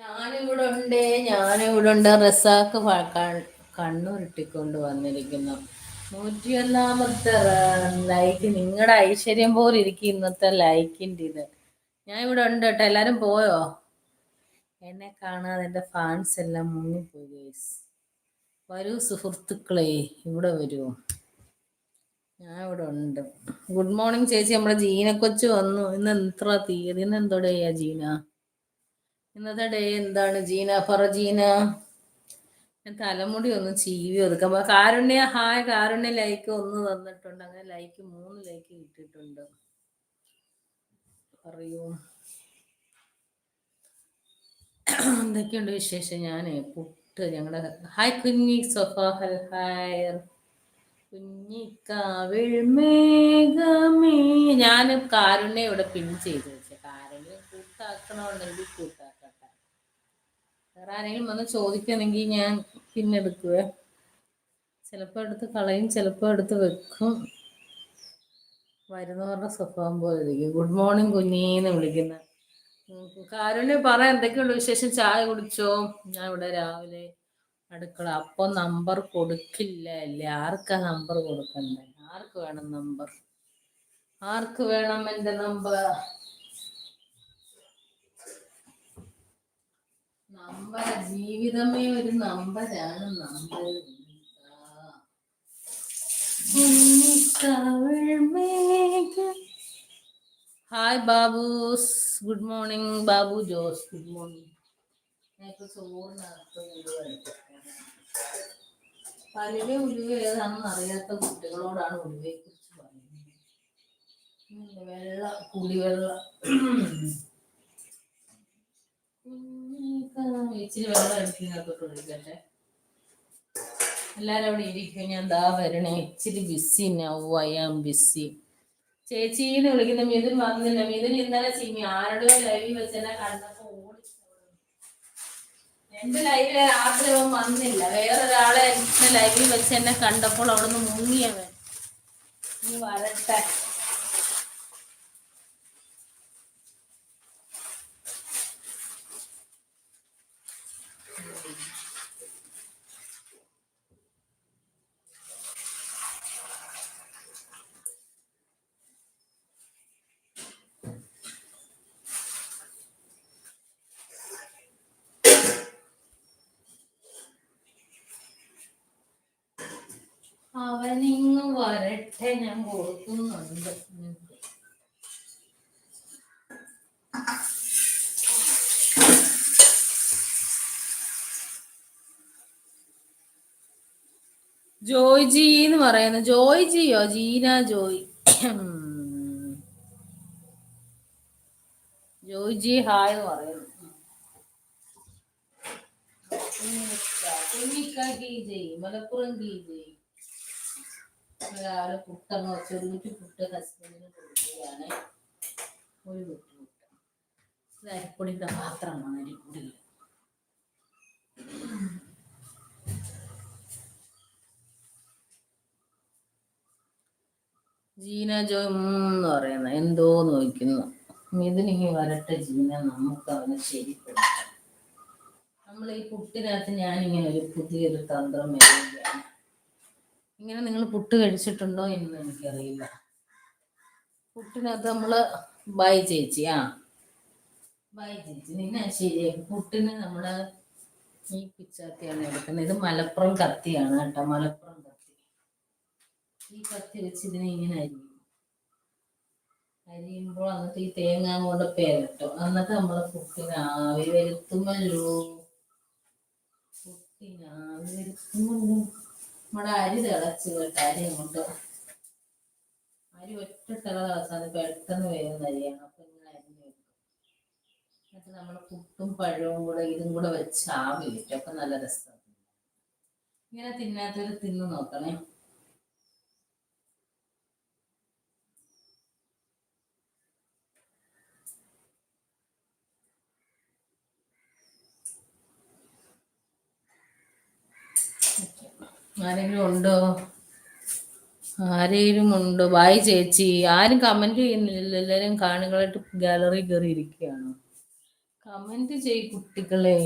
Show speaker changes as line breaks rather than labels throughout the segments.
ഞാനിവിടെ ഉണ്ട് ഞാനിവിടെ ഉണ്ട്. റസാക്ക് കണ്ണുരുട്ടിക്കൊണ്ട് വന്നിരിക്കുന്നു. നൂറ്റിയൊന്നാമത്തെ ലൈക്ക് നിങ്ങളുടെ ഐശ്വര്യം പോലെ ഇരിക്കും ഇന്നത്തെ ലൈക്കിന്റെ ഇത്. ഞാൻ ഇവിടെ ഉണ്ട് കേട്ടോ. എല്ലാവരും പോയോ? എന്നെ കാണാതെ എന്റെ ഫാൻസ് എല്ലാം മുങ്ങിപ്പോയി ഗൈസ് വരൂ സുഹൃത്തുക്കളെ ഇവിടെ വരൂ. ഞാൻ ഇവിടെ ഉണ്ട്. ഗുഡ് മോർണിംഗ് ചേച്ചി. നമ്മുടെ ജീന കൊച്ചു വന്നു. ഇന്ന് എത്ര തീയതി? ഇന്ന് എന്തോടെയാ ജീന? ഇന്നത്തെ ഡേ എന്താണ് ജീന? പറ ജീന. ഞാൻ തലമുടി ഒന്ന് ചീവി ഒതുക്കാം. കാരുണ്യ ഹായ് കാരുണ്യ ലൈക്ക് ഒന്ന് തന്നിട്ടുണ്ട്. അങ്ങനെ ലൈക്ക് മൂന്ന് ലൈക്ക് കിട്ടിയിട്ടുണ്ട്. പറയൂ. എന്തൊക്കെയുണ്ട് വിശേഷം? ഞാൻ പുട്ട് ഞങ്ങളുടെ ഹായ് കുഞ്ഞി സൊഫ ഹായർ ഹായ് കുഞ്ഞിക്കാവിൾ മേഘമേ. ഞാൻ കാരുണ്യ ഇവിടെ പിൻ ചെയ്ത് വെച്ചേ. കാരുണ്യം കൂട്ടാക്കണമെന്നുണ്ടെങ്കിൽ കൂട്ടാക്കട്ടെ വേറെ ആരെങ്കിലും വന്ന് ചോദിക്കണമെങ്കിൽ ഞാൻ പിന്നെ എടുക്കുക ചിലപ്പോൾ എടുത്ത് കളയും ചിലപ്പോൾ എടുത്ത് വെക്കും. വരുന്നവരുടെ സ്വഭാവം പോലെ ഇരിക്കും ഗുഡ് മോർണിംഗ് കുഞ്ഞീന്ന് വിളിക്കുന്ന. കാരുണ്യ പറ എന്തൊക്കെയുണ്ട് വിശേഷം? ചായ കുടിച്ചോ? ഞാൻ ഇവിടെ രാവിലെ അടുക്കള അപ്പൊ നമ്പർ കൊടുക്കില്ല അല്ലേ? ആർക്കാ നമ്പർ കൊടുക്കണ്ടേ? ആർക്ക് വേണം നമ്പർ ആർക്ക് വേണം എന്റെ നമ്പർ നമ്പർ ജീവിതമേ ഒരു നമ്പരാണ് number hi Babu's. Good morning Babu Jose. Good morning. ഞാനിപ്പോ ചോറിനകത്ത് പലരെ ഉലുവ ഏതാണെന്ന് അറിയാത്ത കുട്ടികളോടാണ് ഉലുവയെ കുറിച്ച് പറയുന്നത് വെള്ള കുടിവെള്ളം ഇച്ചിരി വെള്ളം എടുക്കുന്നതൊക്കെ ഒഴിക്കട്ടെ എല്ലാരും അവിടെ ഇരിക്കും. ഞാൻ ദാ വരണേ. ഇച്ചിരി busy now I am busy ചേച്ചീന്ന് വിളിക്കുന്ന മിഥുൻ വന്നില്ല. മിഥുൻ ഇന്നലെ സിമി ആരുടെ ലൈവിൽ വെച്ചെന്നെ കണ്ടപ്പോ ഓടി എന്റെ ലൈവിലെ രാത്രി അവൻ വന്നില്ല. വേറൊരാളെ എന്നെ ലൈവിൽ വെച്ച് എന്നെ കണ്ടപ്പോൾ അവിടെ നിന്ന് മുങ്ങിയവൻ വരട്ടെ. അവനിങ്ങ് വരട്ടെ ഞാൻ കൊടുക്കുന്നുണ്ട്. ജോയ് ജി എന്ന് പറയുന്നു ജോയ് ജിയോ ജീന ജോയ് ജോയ് ജി ഹായ് എന്ന് പറയുന്നു കുഞ്ഞിക്ക ഗീ മലപ്പുറം ഗീ ഒരാൾ പുട്ടങ്ങ് ചെറുകുറ്റി പുട്ട് ഹസ്ബൻഡിന് കൊടുക്കുകയാണ്. ഒരു കുട്ടി പുട്ട്. ഇത് അരിപ്പൊടിയുടെ പാത്രമാണ് അരിപ്പൊടികൾ. ജീന ജോ എന്ന് പറയുന്നത്. എന്തോ നോക്കുന്നു ഇതിനിങ്ങി വരട്ടെ ജീന നമുക്ക് അവനെ ശരിപ്പെടുത്താം. നമ്മൾ ഈ പുട്ടിനകത്ത് ഞാനിങ്ങനെ ഒരു പുതിയൊരു തന്ത്രം വരികയാണ് ഇങ്ങനെ നിങ്ങൾ പുട്ട് കഴിച്ചിട്ടുണ്ടോ എന്ന് എനിക്കറിയില്ല. പുട്ടിനകത്ത് നമ്മൾ ബൈ ചേച്ചി ആ. ബൈ ചേച്ചി നിന്നെ ശരി പുട്ടിന് നമ്മൾ ഈ പിച്ചാത്തിയാണ് എടുക്കുന്നത്. ഇത് മലപ്പുറം കത്തിയാണ് കേട്ടോ മലപ്പുറം കത്തി. ഈ കത്തി വെച്ച് ഇതിനെ ഇങ്ങനെ അരിയും. അരിയുമ്പോൾ എന്നിട്ട് ഈ തേങ്ങ കൊണ്ട് പേരട്ടോ. എന്നിട്ട് നമ്മൾ പുട്ടിന് ആവി വരുത്തുമല്ലോ. പുട്ടിന് ആവി വരുത്തുമല്ലോ. നമ്മുടെ അരി തിളച്ച് കേട്ടോ അരി അങ്ങോട്ട് അരി ഒറ്റ തിള തിളച്ചാൽ പെട്ടെന്ന് വരുന്ന അരിയാണ്. അപ്പൊ ഇങ്ങനെ അരി വെക്കും. എന്നിട്ട് നമ്മൾ പുട്ടും പഴവും കൂടെ ഇതും കൂടെ വെച്ച് ആവി വെക്കും അപ്പൊ നല്ല രസമാണ് ഇങ്ങനെ തിന്നാത്തവര് തിന്നു നോക്കണേ. ആരെങ്കിലും ഉണ്ടോ? ആരെങ്കിലും ഉണ്ടോ? ബായ് ചേച്ചി ആരും കമന്റ് ചെയ്യുന്നില്ല. എല്ലാവരും കാണികളായിട്ട് ഗാലറി കയറി ഇരിക്കുകയാണ് കമന്റ് ചെയ് കുട്ടികളെ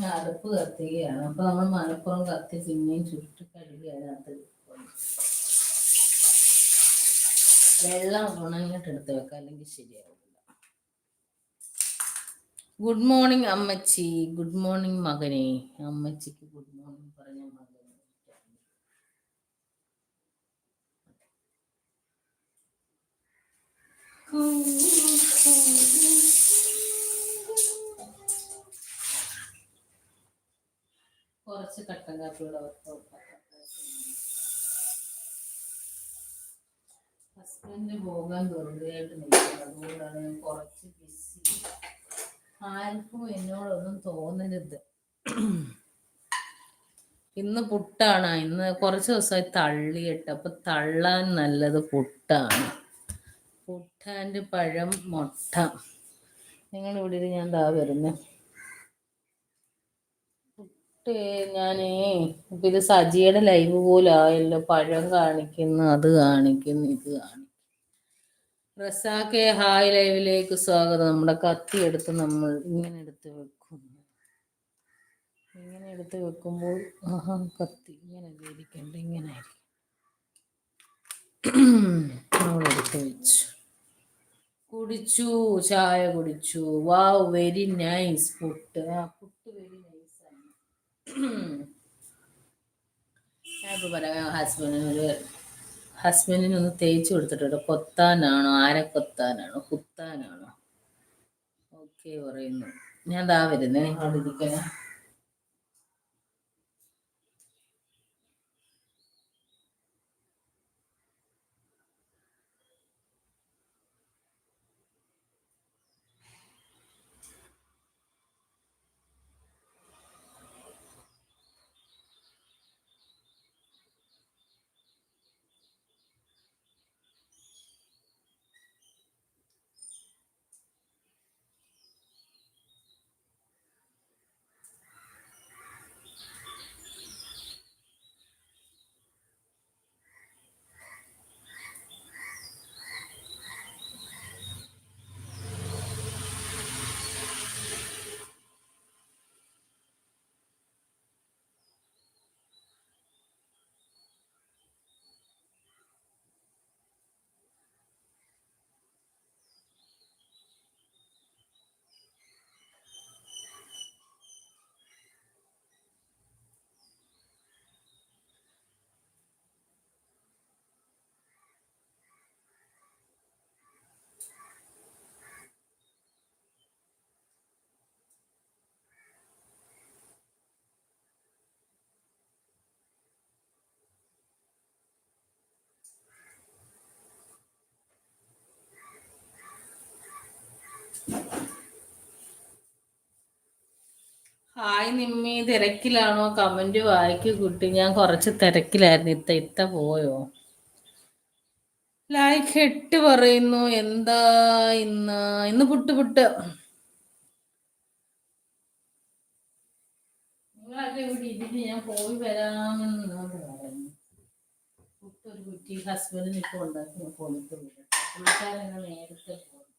ഞാൻ അടുപ്പ് കത്തിക്കുകയാണ്. അപ്പൊ നമ്മൾ മലപ്പുറം കത്തി പിന്നെയും ചുറ്റി കഴുകി അതിനകത്ത് വെള്ളം ഉണങ്ങിട്ട് എടുത്ത് വെക്കാം അല്ലെങ്കിൽ ശരിയാവില്ല ഗുഡ് മോർണിംഗ് അമ്മച്ചി. ഗുഡ് മോർണിംഗ് മകനെ. അമ്മച്ചിക്ക് ഗുഡ് മോർണിംഗ് പറഞ്ഞ മകനെ. കുറച്ച് കട്ടൻ കാപ്പിയുടെ ഹസ്ബൻഡ് പോകാൻ വെറുതെയായിട്ട് നിൽക്കുന്നത് അതുകൊണ്ടാണ് ഞാൻ കുറച്ച് ബിസി ആർക്കും എന്നോടൊന്നും തോന്നരുത്. ഇന്ന് പുട്ടാണ്. ഇന്ന് കുറച്ച് ദിവസമായി തള്ളിയിട്ട്. അപ്പൊ തള്ളാൻ നല്ലത് പുട്ടാണ്. പുട്ടാന്റെ പഴം മുട്ട. ഇരി, ഞാൻ താ വരുന്നേ. ഇപ്പൊ ഇത് സജിയുടെ ലൈവ് പോലെ ആയല്ലോ പഴം കാണിക്കുന്നു അത് കാണിക്കുന്നു ഇത് കാണിക്കുന്നു. റസാക്കെ ഹായ് ലൈവിലേക്ക് സ്വാഗതം. നമ്മുടെ കത്തി എടുത്ത് നമ്മൾ ഇങ്ങനെ എടുത്ത് വെക്കുന്നു. ഇങ്ങനെ എടുത്ത് വെക്കുമ്പോൾ കത്തി ഇങ്ങനെ ഇരിക്കണ്ട ഇങ്ങനെ നമ്മൾ എടുത്ത് വെച്ചു. കുടിച്ചു ചായ കുടിച്ചു. Wow very nice puttu. ആ പുട്ട് വെരി നൈസ്. പറയാം ഹസ്ബൻഡിനൊരു ഹസ്ബൻഡിന് ഒന്ന് തേച്ച് കൊടുത്തിട്ടുണ്ട്. കൊത്താനാണോ? ആരെ കൊത്താനാണോ? കുത്താനാണോ? ഓക്കെ പറയുന്നു. ഞാൻ ദാ വരുന്നേ. അവിടെ ഇരിക്കണേ ഹായ് നിമ്മി തിരക്കിലാണോ? കമന്റ് വായിക്കു കുട്ടി. ഞാൻ കുറച്ച് തിരക്കിലായിരുന്നു. ഇത്ത ഇത്ത പോയോ? ലൈക്ക് എട്ട് പറയുന്നു. എന്താ ഇന്ന്? ഇന്ന് പുട്ട് പുട്ട്. ഞാൻ പോയി വരാമെന്ന് പറഞ്ഞു പുട്ട് ഒരു കുറ്റി ഹസ്ബൻഡിന് ഇപ്പൊ ഉണ്ടാക്കി ഇന്ന് നേരത്തെ പോകും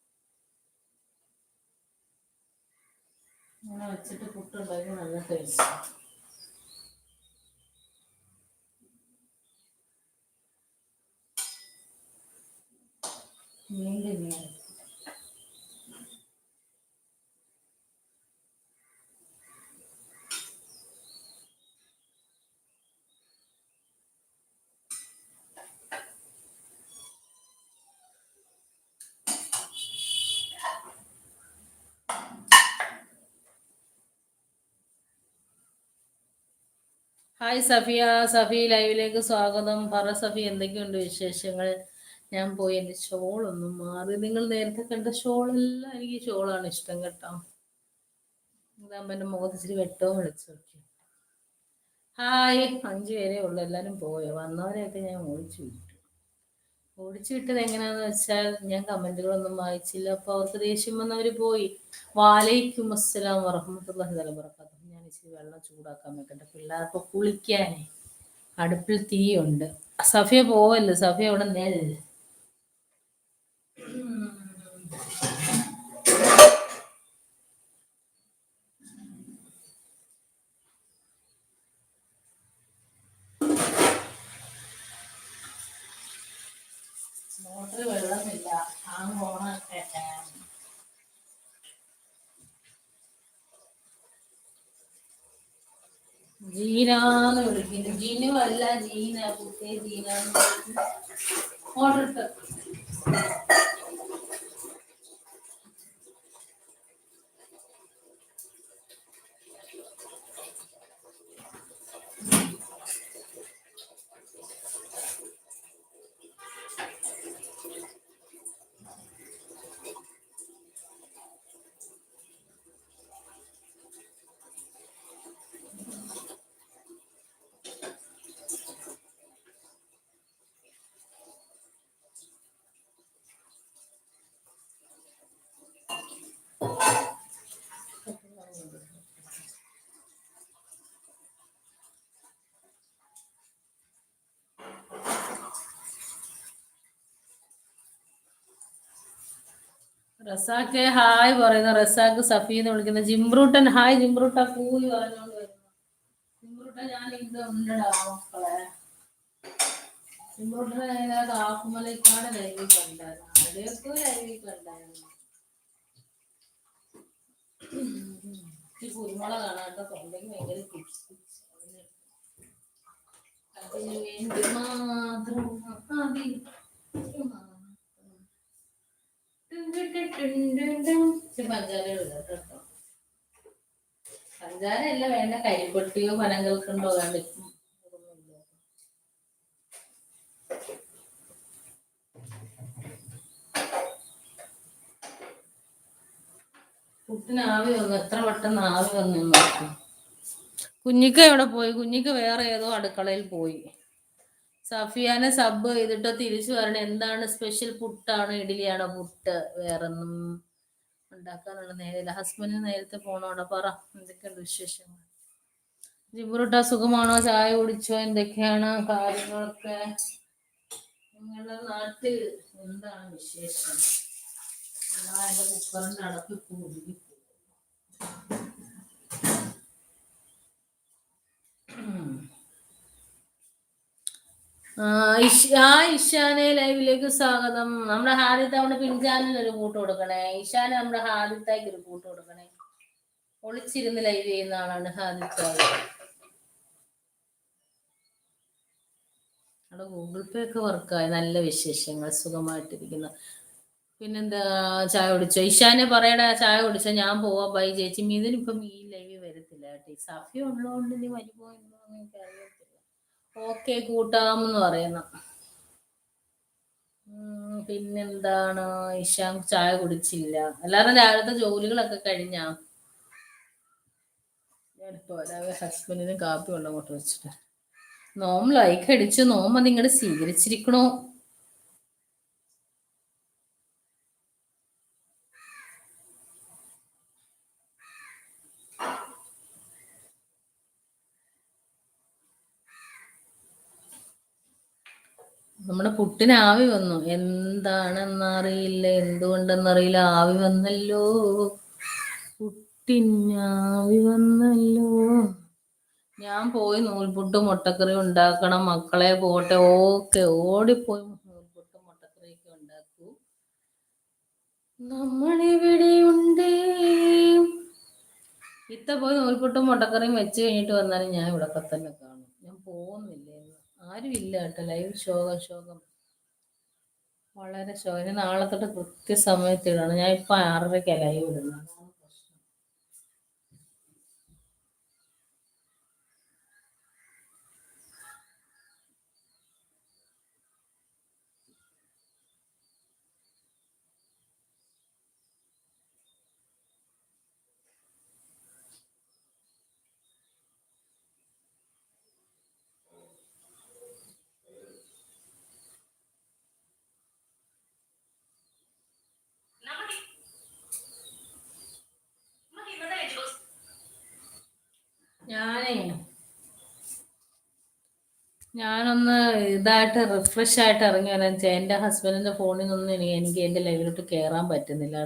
അങ്ങനെ വെച്ചിട്ട് പുട്ടുണ്ടാക്കി നല്ല ടേസ്റ്റ് വീണ്ടും തന്നെയാണ് ഹായ് സഫിയ സഫി ലൈവിലേക്ക് സ്വാഗതം. പറ സഫി എന്തൊക്കെയുണ്ട് വിശേഷങ്ങൾ? ഞാൻ പോയി എന്റെ ഷോളൊന്നും മാറി. നിങ്ങൾ നേരത്തെ കണ്ട ഷോളെല്ലാം എനിക്ക് ഷോളാണ് ഇഷ്ടം കേട്ടോ. എന്റെ മുഖത്ത് ഇച്ചിരി വെട്ടവും വിളിച്ചു നോക്കി ഹായ് അഞ്ചു പേരേ ഉള്ളൂ. എല്ലാവരും പോയോ? വന്നവരെയൊക്കെ ഞാൻ ഓടിച്ചു വിട്ടു. ഓടിച്ചു വിട്ടത് എങ്ങനെയാന്ന് വെച്ചാൽ ഞാൻ കമന്റുകളൊന്നും വായിച്ചില്ല. അപ്പോൾ അവർക്ക് ദേഷ്യം വന്നവര് പോയി. വാലൈക്കും അസ്സലാം വറഹമത്തുള്ള ഞാൻ ഇച്ചിരി വെള്ളം ചൂടാക്കാൻ വെക്കട്ടെ. പിള്ളേർക്ക് കുളിക്കാനേ അടുപ്പിൽ തീയുണ്ട്. സഫിയ പോവല്ലേ? സഫിയ അവിടെ നെല്ല് ജീനാന്ന് വിളിക്കുന്നു ജിനു അല്ല ജീന കുട്ടിയെ ജീനാന്ന് ഓർഡർ ഇട്ട് റസാക്ക് ഹായ് പറയുന്ന. റസാക്ക് എന്ന് വിളിക്കുന്ന. ജിംബ്രൂട്ടൻ ഹായ് ജിംബ്രൂട്ട കൂലി പറഞ്ഞോണ്ട് ജിംബ്രൂട്ട ഞാൻ ഇത് ഉണ്ടടാ മക്കളെ. ജിംബ്രൂട്ടനെ ഞാൻ കാക്കുമലക്കാട് ലൈവിൽ കണ്ടായിരുന്നു. അവിടെയൊക്കെ തൊണ്ടയ്ക്ക് ഭയങ്കര വേണ്ടി മാത്രം പഞ്ചാര അല്ല വേണ്ട കരിപ്പൊട്ടിയോ പനങ്ങൾക്കുണ്ടോ അതൊന്നുമില്ല. പുട്ടിന് ആവി വന്നു എത്ര പെട്ടെന്ന് ആവി വന്നു കുഞ്ഞിക്ക എവിടെ പോയി? കുഞ്ഞിക്ക വേറെ ഏതോ അടുക്കളയിൽ പോയി. സഫിയാനെ സബ് ചെയ്തിട്ടോ തിരിച്ചു വരണം. എന്താണ് സ്പെഷ്യൽ പുട്ടാണോ ഇഡ്ഡലിയാണോ പുട്ട്? വേറൊന്നും ഉണ്ടാക്കാനുള്ള നേരമില്ല. ഹസ്ബൻഡിന് നേരത്തെ പോണോടാ പറ. എന്തൊക്കെയുണ്ട് വിശേഷങ്ങൾ? ജിബുറുട്ട സുഖമാണോ? ചായ കുടിച്ചോ? എന്തൊക്കെയാണ് കാര്യങ്ങളൊക്കെ? നിങ്ങളുടെ നാട്ടിൽ എന്താണ് വിശേഷം? കുക്കറിന്റെ അടപ്പ് കൂടി ആ ഇഷ്- ഇഷാനെ ലൈവിലേക്ക് സ്വാഗതം. നമ്മുടെ ഹാദിത്ത നമ്മുടെ പിൻചാനലിന് ഒരു കൂട്ട് കൊടുക്കണേ. ഇഷാനെ നമ്മുടെ ഹാദിത്തായിക്ക് ഒരു കൂട്ട് കൊടുക്കണേ. ഒളിച്ചിരുന്ന് ലൈവ് ചെയ്യുന്ന ആളാണ് ഹാദിത്ത അവിടെ ഗൂഗിൾ പേ ഒക്കെ വർക്കായി നല്ല വിശേഷങ്ങൾ സുഖമായിട്ടിരിക്കുന്നു. പിന്നെന്താ ചായ കുടിച്ചോ? ഇഷാനെ പറയടാ ചായ കുടിച്ചോ? ഞാൻ പോവാ ബൈ ചേച്ചി. മീതിനിപ്പം ഈ ലൈവ് വരത്തില്ല കേട്ടോ. സഫി ഉള്ളതുകൊണ്ട് നീ വരുമോ എന്നോ എനിക്ക് അറിയത്തില്ല ഓക്കെ കൂട്ടാമെന്ന് പറയുന്ന. പിന്നെന്താണ്? ഇഷാം ചായ കുടിച്ചില്ല. അല്ലാതെ രാവിലത്തെ ജോലികളൊക്കെ കഴിഞ്ഞാ? ഹസ്ബൻഡിന് കാപ്പി വെള്ളം അങ്ങോട്ട് വെച്ചിട്ട്. നോം ലൈക്ക് അടിച്ച് നോമ്പ് നിങ്ങൾ സ്വീകരിച്ചിരിക്കണോ? നമ്മുടെ പുട്ടിന് ആവി വന്നു. എന്താണെന്നറിയില്ല. എന്തുകൊണ്ടെന്നറിയില്ല. ആവി വന്നല്ലോ. പുട്ടിനാവി വന്നല്ലോ. ഞാൻ പോയി നൂൽപുട്ടും മുട്ടക്കറി ഉണ്ടാക്കണം. മക്കളെ പോട്ടെ. ഓക്കെ ഓടിപ്പോയി നൂൽപുട്ടും മുട്ടക്കറിയൊക്കെ ഉണ്ടാക്കൂ. നമ്മളിവിടെയുണ്ട് ഇത്ത പോയി നൂൽപുട്ടും മുട്ടക്കറിയും വെച്ച് കഴിഞ്ഞിട്ട് വന്നാലും ഞാൻ ഇവിടെ തന്നെ കാണും. ഞാൻ പോകുന്നില്ല. ആരും കേട്ടോ. ലൈവ് ശോകം ശോകം. വളരെ ശോകം. നാളെ തൊട്ട് കൃത്യസമയത്ത് ഇടണം. ഞാൻ ഇപ്പൊ ആറരയ്ക്കാണ് ലൈവ് ഇടുന്നത്. ഞാനൊന്ന് ഇതായിട്ട് റിഫ്രഷ് ആയിട്ട് ഇറങ്ങി വരാൻ എന്റെ ഹസ്ബൻഡിന്റെ ഫോണിൽ നിന്നൊന്നും എനിക്ക് എന്റെ ലൈവിലോട്ട് കയറാൻ പറ്റുന്നില്ല.